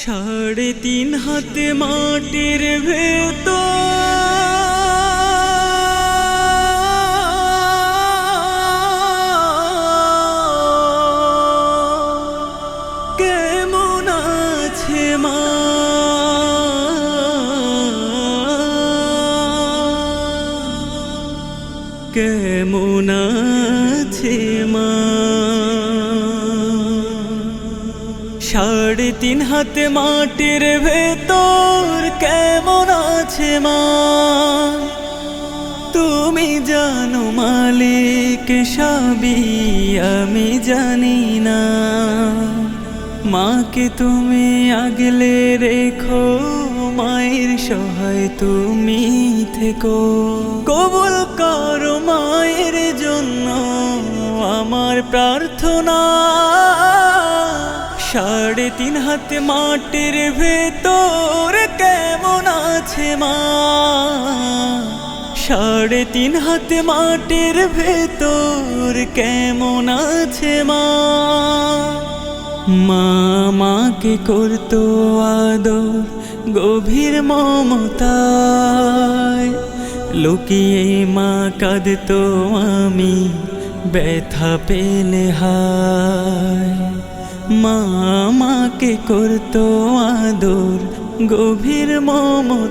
সাড়ে তিন হাতে মাটির ভেতর। কেমন আছে মা? কেমন আছে মা? সাড়ে তিন হাতে মাটির ভেতর কেমন আছে মা? তুমি জানো মালিক, সবই আমি জানি না। মাকে তুমি আগলে রেখো, মায়ের সহায় তুমি থেকো। কবুল করো মায়ের জন্য আমার প্রার্থনা। সাড়ে তিন হাতে মাটির ভেতর কেমন আছে মা? সাড়ে তিন হাতে মাটির ভেতর কেমন আছে মা? মা, মাকে করতো আদর, গভীর মমতায়। লুকিয়ে মা কাঁদতো, আমি ব্যথা পেলে হায়। মা মাকে করতো আদর, গভীর মমতায়।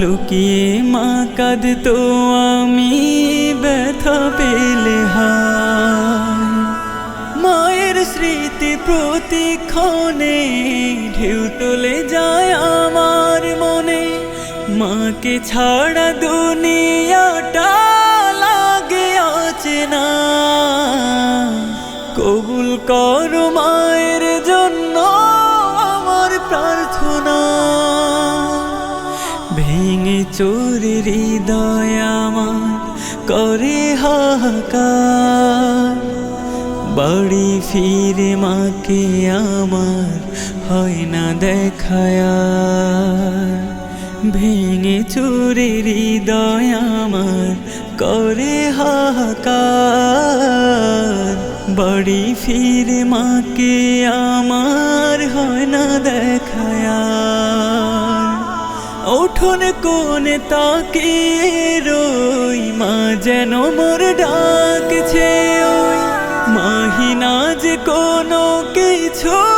লুকিয়ে মা কাঁদতো, আমি ব্যথা পেলে মায়ের স্মৃতি প্রতিক্ষণে ঢেউ তুলে যায় আমার মনে। মাকে ছাড়া দুনিয়াটা লাগে অচেনা। কবুল করো মায়ের জন্য আমার প্রার্থনা। ভেঙে চোরে হৃদয় আমার করে হাহাকার। বাড়ি ফিরে মাকে আমার হয় না দেখায় ভেঙে চোরে হৃদয় আমার করে হাহাকার। বাড়ি ফিরে মাকে আমার হয় না দেখায়। ওঠন কোনে তাকে রই, মা যেন মোর ডাকছে ওই। মাহিনা যে কোনো কিছুই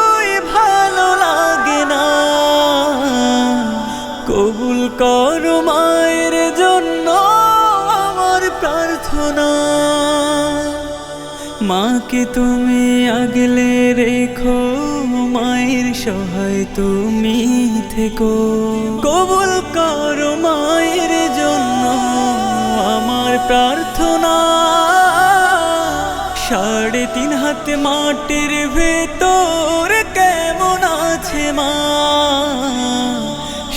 মাকে তুমি আগলে রেখো, মায়ের সহায় তুমি থেকো। কবুল করো মায়ের জন্য আমার প্রার্থনা। সাড়ে তিন হাতে মাটির ভেতর কেমন আছে মা?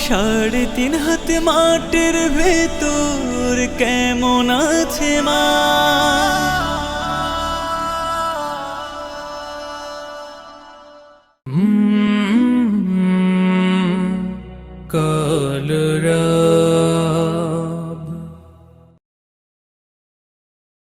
সাড়ে তিন হাতে মাটির ভেতর কেমন আছে মা? kalra